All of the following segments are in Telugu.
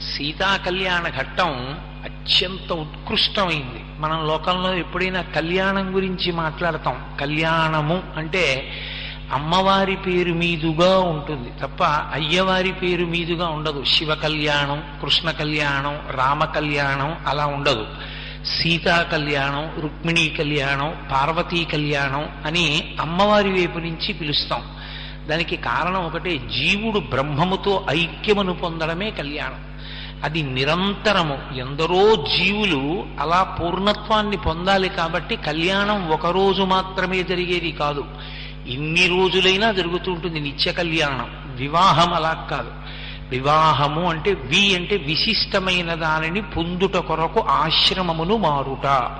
సీతా కళ్యాణ ఘట్టం అత్యంత ఉత్కృష్టమైంది. మనం లోకంలో ఎప్పుడైనా కళ్యాణం గురించి మాట్లాడతాం. కళ్యాణము అంటే అమ్మవారి పేరు మీదుగా ఉంటుంది. తప్ప అయ్యవారి పేరు మీదుగా ఉండదు. శివ కళ్యాణం కృష్ణ కళ్యాణం రామ కళ్యాణం అలా ఉండదు. సీతా కళ్యాణం రుక్మిణీ కళ్యాణం పార్వతీ కళ్యాణం అని అమ్మవారి వైపు నుంచి పిలుస్తాం. దానికి కారణం ఒకటే జీవుడు బ్రహ్మముతో ఐక్యమును పొందడమే కళ్యాణం. అది నిరంతరము. ఎందరో జీవులు అలా పూర్ణత్వాన్ని పొందాలి కాబట్టి కళ్యాణం ఒకరోజు మాత్రమే జరిగేది కాదు. ఇన్ని రోజులైనా జరుగుతూ ఉంటుంది నిత్య కళ్యాణం. వివాహం అలా కాదు. వివాహము అంటే వి అంటే విశిష్టమైన దానిని పొందుట కొరకు ఆశ్రమమును మారుట.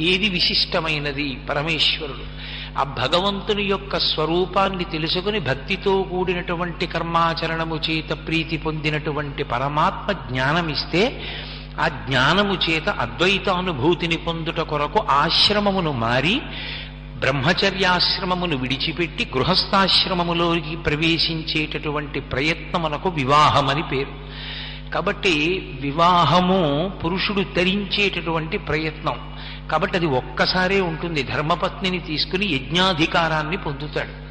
ఏది విశిష్టమైనది? పరమేశ్వరుడు. ఆ భగవంతుని యొక్క స్వరూపాన్ని తెలుసుకుని భక్తితో కూడినటువంటి కర్మాచరణము చేత ప్రీతి పొందినటువంటి పరమాత్మ జ్ఞానమిస్తే ఆ జ్ఞానము చేత అద్వైతానుభూతిని పొందుట కొరకు ఆశ్రమమును మారి బ్రహ్మచర్యాశ్రమమును విడిచిపెట్టి గృహస్థాశ్రమములోకి ప్రవేశించేటటువంటి ప్రయత్నమునకు వివాహమని పేరు. కాబట్టి వివాహము పురుషుడు ధరించేటటువంటి ప్రయత్నం. కాబట్టి అది ఒక్కసారే ఉంటుంది. ధర్మపత్నిని తీసుకుని యజ్ఞాధికారాన్ని పొందుతాడు.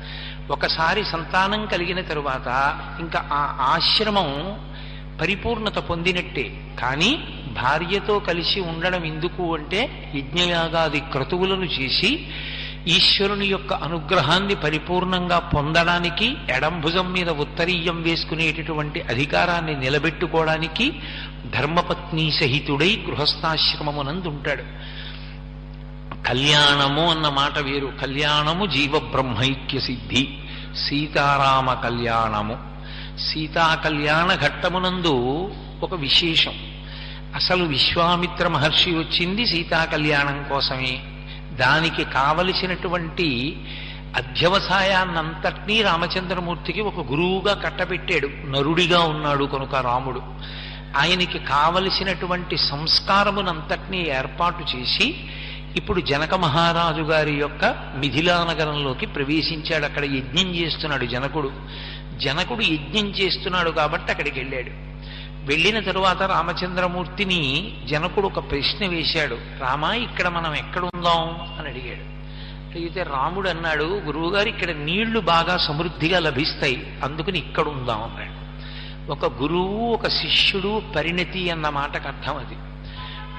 ఒకసారి సంతానం కలిగిన తరువాత ఇంకా ఆ ఆశ్రమం పరిపూర్ణత పొందినట్టే. కానీ భార్యతో కలిసి ఉండడం ఎందుకు అంటే యజ్ఞయాగాది క్రతువులను చేసి ఈశ్వరుని యొక్క అనుగ్రహాన్ని పరిపూర్ణంగా పొందడానికి ఎడంభుజం మీద ఉత్తరీయం వేసుకునేటటువంటి అధికారాన్ని నిలబెట్టుకోవడానికి ధర్మపత్ని సహితుడై గృహస్థాశ్రమమునందు ఉంటాడు కళ్యాణము అన్న మాట వేరు. కళ్యాణము జీవ బ్రహ్మైక్య సిద్ధి సీతారామ కళ్యాణము. సీతా కళ్యాణ ఘట్టమునందు ఒక విశేషం. అసలు విశ్వామిత్ర మహర్షి వచ్చింది సీతా కళ్యాణం కోసమే. దానికి కావలసినటువంటి అధ్యవసాయాన్నంతటినీ రామచంద్రమూర్తికి ఒక గురువుగా కట్టబెట్టాడు. నరుడిగా ఉన్నాడు కనుక రాముడు. ఆయనకి కావలసినటువంటి సంస్కారమునంతటినీ ఏర్పాటు చేసి ఇప్పుడు జనక మహారాజు గారి యొక్క మిథిలా నగరంలోకి ప్రవేశించాడు అక్కడ యజ్ఞం చేస్తున్నాడు జనకుడు. జనకుడు యజ్ఞం చేస్తున్నాడు కాబట్టి అక్కడికి వెళ్ళాడు. వెళ్ళిన తరువాత రామచంద్రమూర్తిని జనకుడు ఒక ప్రశ్న వేశాడు. రామా ఇక్కడ మనం ఎక్కడుందాం? అని అడిగాడు. అడిగితే రాముడు అన్నాడు గురువుగారు ఇక్కడ నీళ్ళు బాగా సమృద్ధిగా లభిస్తాయి అందుకని ఇక్కడ ఉందాం అన్నాడు. ఒక గురువు ఒక శిష్యుడు పరిణతి అన్న మాటకు అర్థం అది.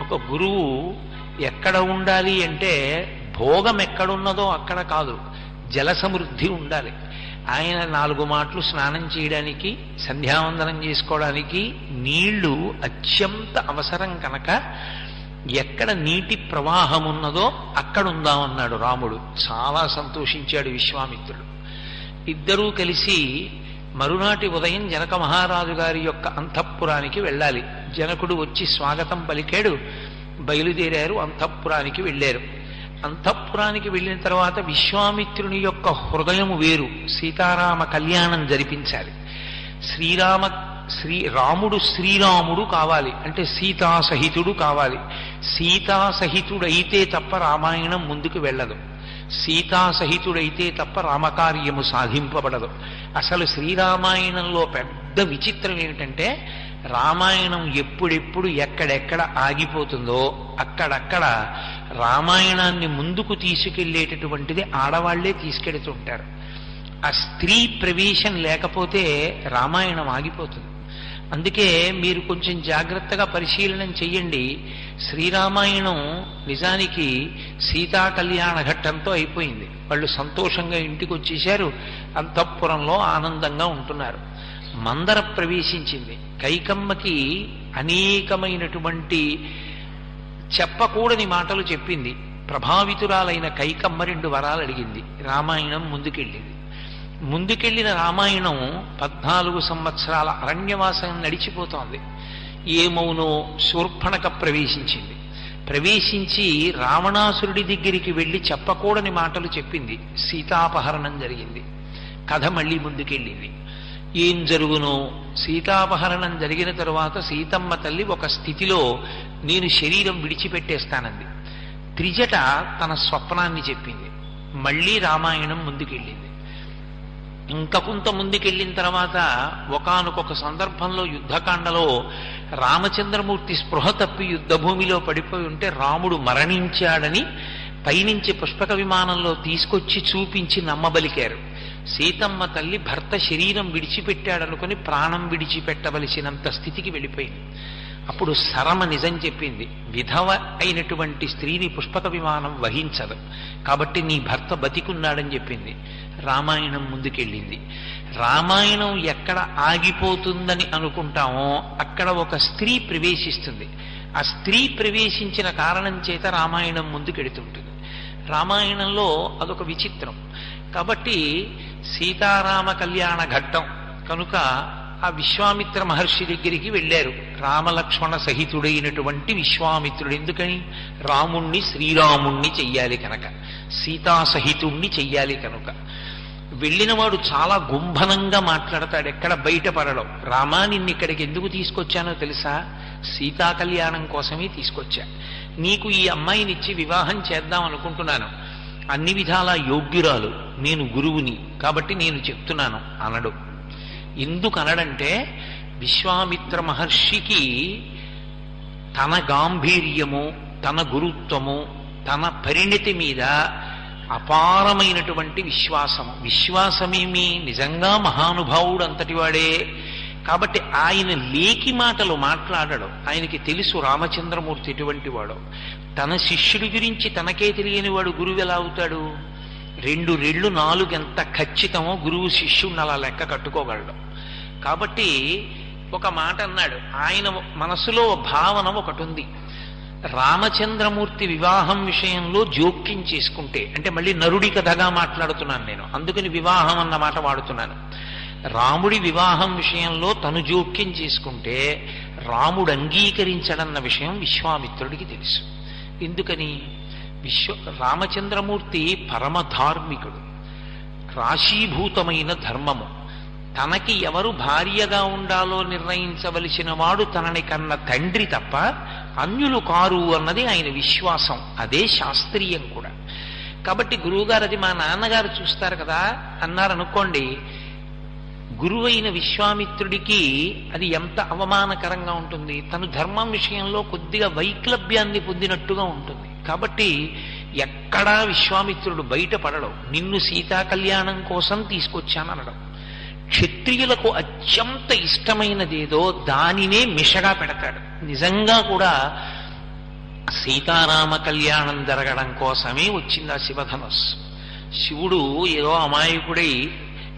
ఒక గురువు ఎక్కడ ఉండాలి అంటే భోగం ఎక్కడున్నదో అక్కడ కాదు జల సమృద్ధి ఉండాలి. ఆయన నాలుగు మాటలు స్నానం చేయడానికి సంధ్యావందనం చేసుకోవడానికి నీళ్ళు అత్యంత అవసరం కనుక ఎక్కడ నీటి ప్రవాహం ఉన్నదో అక్కడ ఉందామన్నాడు రాముడు. చాలా సంతోషించాడు విశ్వామిత్రుడు. ఇద్దరూ కలిసి మరునాటి ఉదయం జనక మహారాజు గారి యొక్క అంతఃపురానికి వెళ్ళాలి. జనకుడు వచ్చి స్వాగతం పలికాడు. బయలుదేరారు అంతఃపురానికి వెళ్ళారు. అంతఃపురానికి వెళ్ళిన తర్వాత విశ్వామిత్రుని యొక్క హృదయము వేరు. సీతారామ కళ్యాణం జరిపించాలి. శ్రీరామ శ్రీ రాముడు శ్రీరాముడు కావాలి. అంటే సీతాసహితుడు కావాలి. సీతాసహితుడైతే తప్ప రామాయణం ముందుకు వెళ్ళదు. సీతాసహితుడైతే తప్ప రామకార్యము సాధింపబడదు. అసలు శ్రీరామాయణంలో పెద్ద విచిత్రం ఏమిటంటే రామాయణం ఎప్పుడెప్పుడు ఎక్కడెక్కడ ఆగిపోతుందో అక్కడక్కడ రామాయణాన్ని ముందుకు తీసుకెళ్ళేటటువంటిది ఆడవాళ్ళే తీసుకెడుతుంటారు ఆ స్త్రీ ప్రవేశం లేకపోతే రామాయణం ఆగిపోతుంది. అందుకే మీరు కొంచెం జాగ్రత్తగా పరిశీలనం చెయ్యండి. శ్రీరామాయణం నిజానికి సీతా కళ్యాణ ఘట్టంతో అయిపోయింది. వాళ్ళు సంతోషంగా ఇంటికి వచ్చేశారు. అంతఃపురంలో ఆనందంగా ఉంటున్నారు. మందర ప్రవేశించింది. కైకమ్మకి అనేకమైనటువంటి చెప్పకూడని మాటలు చెప్పింది. ప్రభావితురాలైన కైకమ్మ రెండు వరాలు అడిగింది. రామాయణం ముందుకెళ్ళింది. ముందుకెళ్ళిన రామాయణం పద్నాలుగు సంవత్సరాల అరణ్యవాసం నడిచిపోతోంది. ఏమౌనో శూర్పణక ప్రవేశించింది. ప్రవేశించి రావణాసురుడి దగ్గరికి వెళ్ళి చెప్పకూడని మాటలు చెప్పింది. సీతాపహరణం జరిగింది. కథ మళ్ళీ ముందుకెళ్ళింది. ఏం జరుగునో? సీతాపహరణం జరిగిన తరువాత సీతమ్మ తల్లి ఒక స్థితిలో నేను శరీరం విడిచిపెట్టేస్తానంది. త్రిజట తన స్వప్నాన్ని చెప్పింది. మళ్ళీ రామాయణం ముందుకెళ్ళింది. ఇంకా కొంత ముందుకెళ్ళిన తర్వాత ఒకనకొక సందర్భంలో యుద్ధకాండలో రామచంద్రమూర్తి స్పృహ తప్పి యుద్ధభూమిలో పడిపోయి ఉంటే రాముడు మరణించాడని పైనుంచి పుష్పక విమానంలో తీసుకొచ్చి చూపించి నమ్మబలికారు. సీతమ్మ తల్లి భర్త శరీరం విడిచిపెట్టాడనుకుని ప్రాణం విడిచిపెట్టవలసినంత స్థితికి వెళ్ళిపోయింది. అప్పుడు సరమ నిజం చెప్పింది విధవ అయినటువంటి స్త్రీని పుష్పక విమానం వహించదు. కాబట్టి నీ భర్త బతికున్నాడని చెప్పింది. రామాయణం ముందుకెళ్ళింది. రామాయణం ఎక్కడ ఆగిపోతుందని అనుకుంటామో అక్కడ ఒక స్త్రీ ప్రవేశిస్తుంది. ఆ స్త్రీ ప్రవేశించిన కారణం చేత రామాయణం ముందుకెడుతుంటుంది. రామాయణంలో అదొక విచిత్రం. కాబట్టి సీతారామ కళ్యాణ ఘట్టం. కనుక ఆ విశ్వామిత్ర మహర్షి దగ్గరికి వెళ్ళారు. రామలక్ష్మణ సహితుడైనటువంటి విశ్వామిత్రుడు ఎందుకని? రాముణ్ణి శ్రీరాముణ్ణి చెయ్యాలి కనుక. సీతా సహితుణ్ణి చెయ్యాలి కనుక. వెళ్ళినవాడు చాలా గుంభనంగా మాట్లాడతాడు. ఎక్కడ బయటపడడం రామా నిన్ను ఇక్కడికి ఎందుకు తీసుకొచ్చానో తెలుసా? సీతా కళ్యాణం కోసమే తీసుకొచ్చా. నీకు ఈ అమ్మాయినిచ్చి వివాహం చేద్దాం అనుకుంటున్నాను. అన్ని విధాల యోగ్యురాలు. నేను గురువుని. కాబట్టి నేను చెప్తున్నాను. అనడు. ఎందుకు అనడంటే విశ్వామిత్ర మహర్షికి తన గాంభీర్యము తన గురుత్వము తన పరిణితి మీద అపారమైనటువంటి విశ్వాసము. విశ్వాసమేమి? నిజంగా మహానుభావుడు అంతటి వాడే కాబట్టి ఆయన లేకి మాటలు మాట్లాడడం ఆయనకి తెలుసు రామచంద్రమూర్తి ఎటువంటి వాడు తన శిష్యుడి గురించి తనకే తెలియని వాడు గురువు ఎలా అవుతాడు? రెండు రెళ్ళు నాలుగు ఎంత ఖచ్చితమో గురువు శిష్యుడిని అలా లెక్క కట్టుకోగలడు. కాబట్టి ఒక మాట అన్నాడు ఆయన మనసులో భావన ఒకటి ఉంది రామచంద్రమూర్తి వివాహం విషయంలో జోక్యం చేసుకుంటే అంటే మళ్ళీ నరుడి కథగా మాట్లాడుతున్నాను నేను అందుకని వివాహం అన్న మాట వాడుతున్నాను. రాముడి వివాహం విషయంలో తను జోక్యం చేసుకుంటే రాముడు అంగీకరించడన్న విషయం విశ్వామిత్రుడికి తెలుసు. ఎందుకని? విశ్వ రామచంద్రమూర్తి పరమధార్మికుడు రాశీభూతమైన ధర్మము. తనకి ఎవరు భార్యగా ఉండాలో నిర్ణయించవలసిన వాడు తనని కన్న తండ్రి తప్ప అన్యులు కారు అన్నది ఆయన విశ్వాసం. అదే శాస్త్రీయం కూడా. కాబట్టి గురువుగారు అది మా నాన్నగారు చూస్తారు కదా అన్నారనుకోండి గురువైన విశ్వామిత్రుడికి అది ఎంత అవమానకరంగా ఉంటుంది. తను ధర్మం విషయంలో కొద్దిగా వైక్లభ్యాన్ని పొందినట్టుగా ఉంటుంది. కాబట్టి ఎక్కడా విశ్వామిత్రుడు బయటపడడం నిన్ను సీతా కళ్యాణం కోసం తీసుకొచ్చాననడం. క్షత్రియులకు అత్యంత ఇష్టమైనదేదో దానినే మిషగా పెడతాడు. నిజంగా కూడా సీతారామ కళ్యాణం జరగడం కోసమే వచ్చింది ఆ శివధనస్సు శివుడు ఏదో అమాయకుడై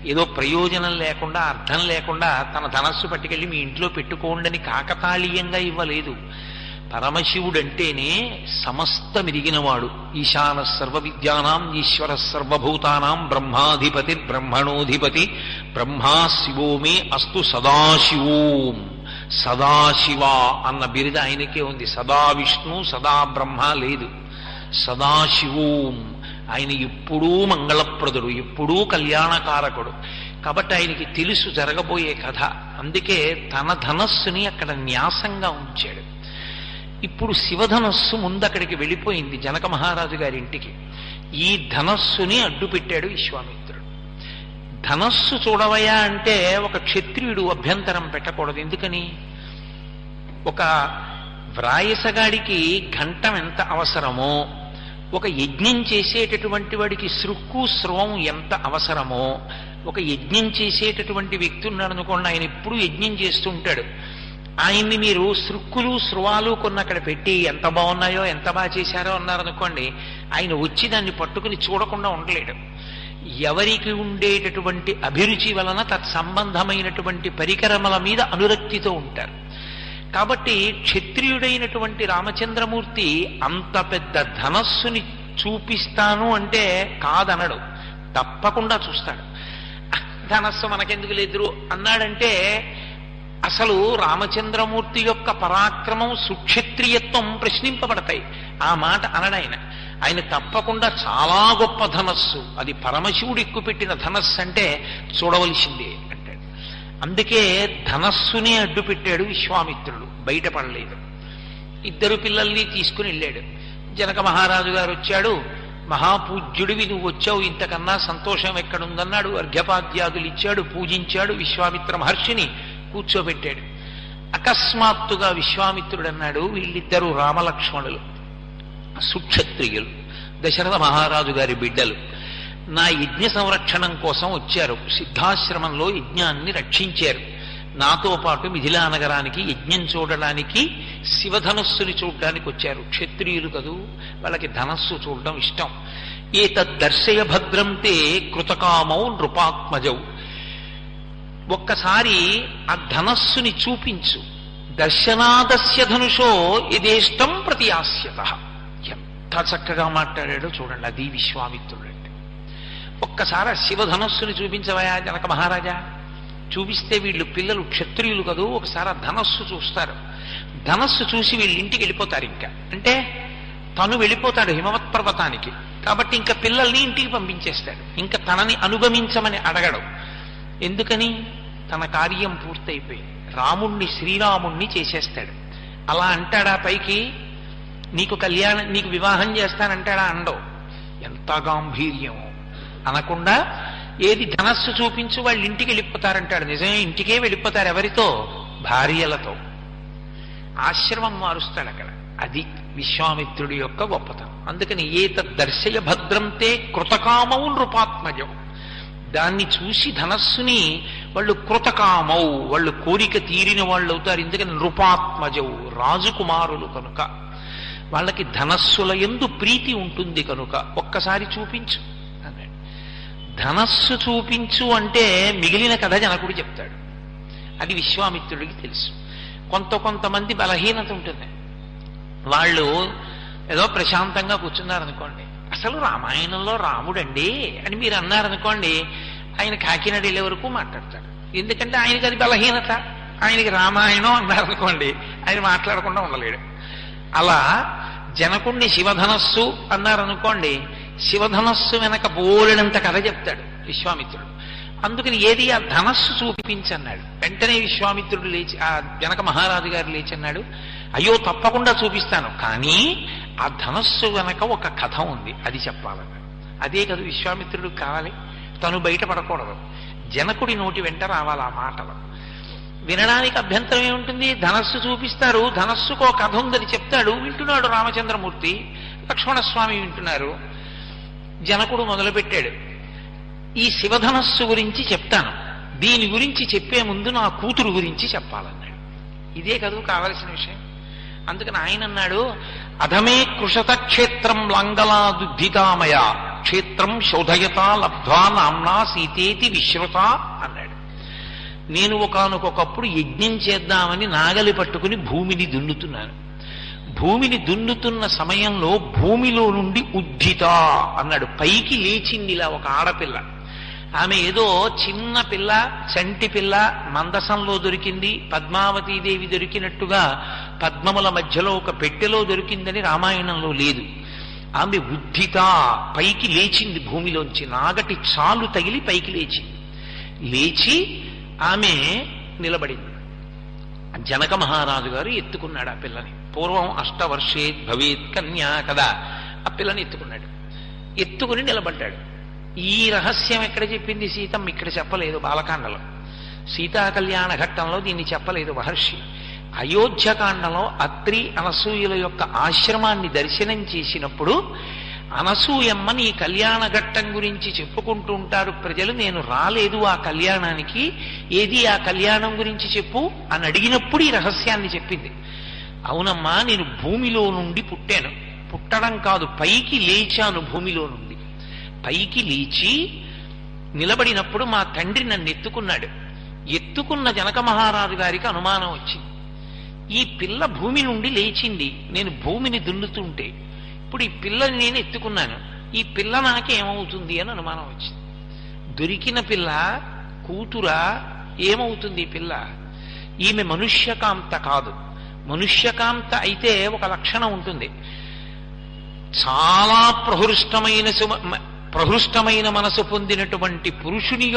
ఏదో ప్రయోజనం లేకుండా అర్థం లేకుండా తన ధనస్సు పట్టుకెళ్ళి మీ ఇంట్లో పెట్టుకోండని కాకతాళీయంగా ఇవ్వలేదు. పరమశివుడంటేనే సమస్త మిరిగినవాడు ఈశాన సర్వ విద్యానాం ఈశ్వర సర్వభూతానాం బ్రహ్మాధిపతి బ్రహ్మణోధిపతి బ్రహ్మా శివో మే అస్తు సదాశివోం సదాశివ అన్న బిరుద ఆయనకే ఉంది. సదా విష్ణు సదా బ్రహ్మ లేదు. సదాశివోం ఆయన ఎప్పుడూ మంగళప్రదుడు ఎప్పుడూ కళ్యాణకారకుడు. కాబట్టి ఆయనకి తెలుసు జరగబోయే కథ. అందుకే తన ధనస్సుని అక్కడ న్యాసంగా ఉంచాడు. ఇప్పుడు శివధనస్సు ముందక్కడికి వెళ్ళిపోయింది జనక మహారాజు గారి ఇంటికి. ఈ ధనస్సుని అడ్డు పెట్టాడు విశ్వామిత్రుడు. ధనస్సు చూడవయా అంటే ఒక క్షత్రియుడు అభ్యంతరం పెట్టకూడదు. ఎందుకని? ఒక వ్రాయసగాడికి ఘంటం ఎంత అవసరమో ఒక యజ్ఞం చేసేటటువంటి వాడికి సృక్కు స్రవం ఎంత అవసరమో ఒక యజ్ఞం చేసేటటువంటి వ్యక్తి ఉన్నాడు అనుకోండి ఆయన ఎప్పుడు యజ్ఞం చేస్తుంటాడు ఆయన్ని మీరు సృక్కులు స్రువాలు కొన్ని అక్కడ పెట్టి ఎంత బాగున్నాయో ఎంత బాగా చేశారో అన్నారనుకోండి ఆయన వచ్చి దాన్ని పట్టుకుని చూడకుండా ఉండలేడు. ఎవరికి ఉండేటటువంటి అభిరుచి వలన తత్సంబంధమైనటువంటి పరికరముల మీద అనురక్తితో ఉంటారు. కాబట్టి క్షత్రియుడైనటువంటి రామచంద్రమూర్తి అంత పెద్ద ధనస్సుని చూపిస్తాను అంటే కాదనడు. తప్పకుండా చూస్తాడు. ధనస్సు మనకెందుకు లేదురు అన్నాడంటే అసలు రామచంద్రమూర్తి యొక్క పరాక్రమం సుక్షత్రియత్వం ప్రశ్నింపబడతాయి. ఆ మాట అనడాయన ఆయన. తప్పకుండా చాలా గొప్ప ధనస్సు. అది పరమశివుడు ఎక్కుపెట్టిన ధనస్సు అంటే చూడవలసిందే అంటాడు. అందుకే ధనస్సునే అడ్డు పెట్టాడు విశ్వామిత్రుడు. బయటపడలేదు. ఇద్దరు పిల్లల్ని తీసుకుని వెళ్ళాడు. జనక మహారాజు గారు వచ్చాడు. మహాపూజ్యుడివి నువ్వు వచ్చావు ఇంతకన్నా సంతోషం ఎక్కడుందన్నాడు. అర్ఘ్యపాద్యాదులు ఇచ్చాడు పూజించాడు విశ్వామిత్ర మహర్షిని. కూర్చోబెట్టాడు. అకస్మాత్తుగా విశ్వామిత్రుడు అన్నాడు వీళ్ళిద్దరూ రామలక్ష్మణులు సుక్షత్రియులు దశరథ మహారాజు గారి బిడ్డలు. నా యజ్ఞ సంరక్షణం కోసం వచ్చారు. సిద్ధాశ్రమంలో యజ్ఞాన్ని రక్షించారు. నాతో పాటు మిథిలా నగరానికి యజ్ఞం చూడడానికి శివధనస్సుని చూడడానికి వచ్చారు. క్షత్రియులు కదూ వాళ్ళకి ధనస్సు చూడడం ఇష్టం. ఏ తద్దర్శయ భద్రంతే కృతకామౌ నృపాత్మజౌ. ఒక్కసారి ఆ ధనస్సుని చూపించు. దర్శనాదస్య ధనుషో యథేష్టం ప్రతి ఆస్యత ఎంత చక్కగా మాట్లాడాడో చూడండి అది విశ్వామిత్రుడు అంటే ఒక్కసారి శివధనస్సుని చూపించవయా జనక మహారాజా? చూపిస్తే వీళ్ళు పిల్లలు క్షత్రియులు కదూ ఒకసారి ఆ ధనస్సు చూస్తారు. ధనస్సు చూసి వీళ్ళు ఇంటికి వెళ్ళిపోతారు ఇంకా. అంటే తను వెళ్ళిపోతాడు హిమవత్ పర్వతానికి. కాబట్టి ఇంకా పిల్లల్ని ఇంటికి పంపించేస్తాడు. ఇంకా తనని అనుగమించమని అడగడు. ఎందుకని? తన కార్యం పూర్తయిపోయింది. రాముణ్ణి శ్రీరాముణ్ణి చేసేస్తాడు. అలా అంటాడా పైకి? నీకు కళ్యాణం నీకు వివాహం చేస్తానంటాడా? అండవు. ఎంత గాంభీర్యం అనకుండా ఏది ధనస్సు చూపించు వాళ్ళు ఇంటికి వెళ్ళిపోతారంటాడు. నిజమే ఇంటికే వెళ్ళిపోతారు ఎవరితో? భార్యలతో. ఆశ్రమం మారుస్తాడు అక్కడ. అది విశ్వామిత్రుడి యొక్క గొప్పతనం. అందుకని ఏత దర్శయ భద్రంతే కృతకామౌ నృపాత్మజం. దాన్ని చూసి ధనస్సుని వాళ్ళు కృతకామౌ వాళ్ళు కోరిక తీరిన వాళ్ళు అవుతారు. ఎందుకని నృపాత్మజవు రాజుకుమారులు కనుక. వాళ్ళకి ధనస్సుల ఎందు ప్రీతి ఉంటుంది కనుక. ఒక్కసారి చూపించు. అన్నాడు ధనస్సు చూపించు అంటే మిగిలిన కథ జనకుడు చెప్తాడు. అది విశ్వామిత్రుడికి తెలుసు. కొంత కొంతమంది బలహీనత ఉంటుంది. వాళ్ళు ఏదో ప్రశాంతంగా కూర్చున్నారనుకోండి. అసలు రామాయణంలో రాముడండి అని మీరు అన్నారనుకోండి ఆయన కాకినాడ వెళ్ళే వరకు మాట్లాడతాడు. ఎందుకంటే ఆయనకి అది బలహీనత. ఆయనకి రామాయణం అన్నారనుకోండి ఆయన మాట్లాడకుండా ఉండలేడు. అలా జనకుణ్ణి శివధనస్సు అన్నారనుకోండి శివధనస్సు వెనక బోలెడంత కథ చెప్తాడు విశ్వామిత్రుడు. అందుకని ఏది ఆ ధనస్సు చూపించన్నాడు వెంటనే విశ్వామిత్రుడు లేచి ఆ జనక మహారాజు గారు లేచి అన్నాడు అయ్యో తప్పకుండా చూపిస్తాను. కానీ ఆ ధనస్సు వెనక ఒక కథ ఉంది అది చెప్పాలన్నాడు. అదే కదా విశ్వామిత్రుడు కావాలి. తను బయటపడకూడదు. జనకుడి నోటి వెంట రావాలి ఆ మాటలు. వినడానికి అభ్యంతరం ఏముంటుంది ధనస్సు చూపిస్తారు ధనస్సుకు ఒక కథ ఉందని చెప్తాడు వింటున్నాడు రామచంద్రమూర్తి లక్ష్మణస్వామి వింటున్నారు. జనకుడు మొదలుపెట్టాడు. ఈ శివధనస్సు గురించి చెప్తాను. దీని గురించి చెప్పే ముందు నా కూతురు గురించి చెప్పాలన్నాడు. ఇదే కదూ కావలసిన విషయం. అందుకని ఆయన అన్నాడు అధమే కృషత క్షేత్రం లంగలాదుద్ధితామయ. క్షేత్రం శోధయత లబ్ధ్వా నామ్నా సీతేతి విశ్రుత అన్నాడు. నేను ఒకనకొకప్పుడు యజ్ఞం చేద్దామని నాగలి పట్టుకుని భూమిని దున్నుతున్నాను. భూమిని దున్నుతున్న సమయంలో భూమిలో నుండి ఉద్ధిత అన్నాడు. పైకి లేచింది ఇలా ఒక ఆడపిల్ల. ఆమె ఏదో చిన్న పిల్ల చంటి పిల్ల మందసంలో దొరికింది పద్మావతీదేవి దొరికినట్టుగా పద్మముల మధ్యలో ఒక పెట్టెలో దొరికిందని రామాయణంలో లేదు. ఆమె ఉద్ధిత పైకి లేచింది భూమిలోంచి. నాగటి చాలు తగిలి పైకి లేచింది లేచి ఆమె నిలబడింది. జనక మహారాజు గారు ఎత్తుకున్నాడు ఆ పిల్లని. పూర్వం అష్టవర్షేత్ భవేత్ కన్యా కదా ఆ పిల్లని ఎత్తుకున్నాడు. ఎత్తుకుని నిలబడ్డాడు. ఈ రహస్యం ఎక్కడ చెప్పింది సీతమ్మ? ఇక్కడ చెప్పలేదు బాలకాండలో. సీతా కళ్యాణ ఘట్టంలో దీన్ని చెప్పలేదు మహర్షి. అయోధ్యకాండలో అత్రి అనసూయుల యొక్క ఆశ్రమాన్ని దర్శనం చేసినప్పుడు అనసూయమ్మ నీ కళ్యాణ ఘట్టం గురించి చెప్పుకుంటూ ఉంటారు ప్రజలు నేను రాలేదు ఆ కళ్యాణానికి ఏది ఆ కళ్యాణం గురించి చెప్పు అని అడిగినప్పుడు ఈ రహస్యాన్ని చెప్పింది. అవునమ్మా నేను భూమిలో నుండి పుట్టాను. పుట్టడం కాదు పైకి లేచాను భూమిలో నుండి. పైకి లేచి నిలబడినప్పుడు మా తండ్రి నన్ను ఎత్తుకున్నాడు. ఎత్తుకున్న జనక మహారాజు గారికి అనుమానం వచ్చింది. ఈ పిల్ల భూమి నుండి లేచింది. నేను భూమిని దున్నుతుంటే. ఇప్పుడు ఈ పిల్లని నేను ఎత్తుకున్నాను. ఈ పిల్ల నాకేమవుతుంది అని అనుమానం వచ్చింది. దొరికిన పిల్ల కూతురా ఏమవుతుంది ఈ పిల్ల? ఈమె మనుష్యకాంత కాదు. మనుష్యకాంత అయితే ఒక లక్షణం ఉంటుంది. చాలా ప్రహృష్టమైన సుమ- ప్రహృష్టమైన మనసు పొందినటువంటి పురుషుని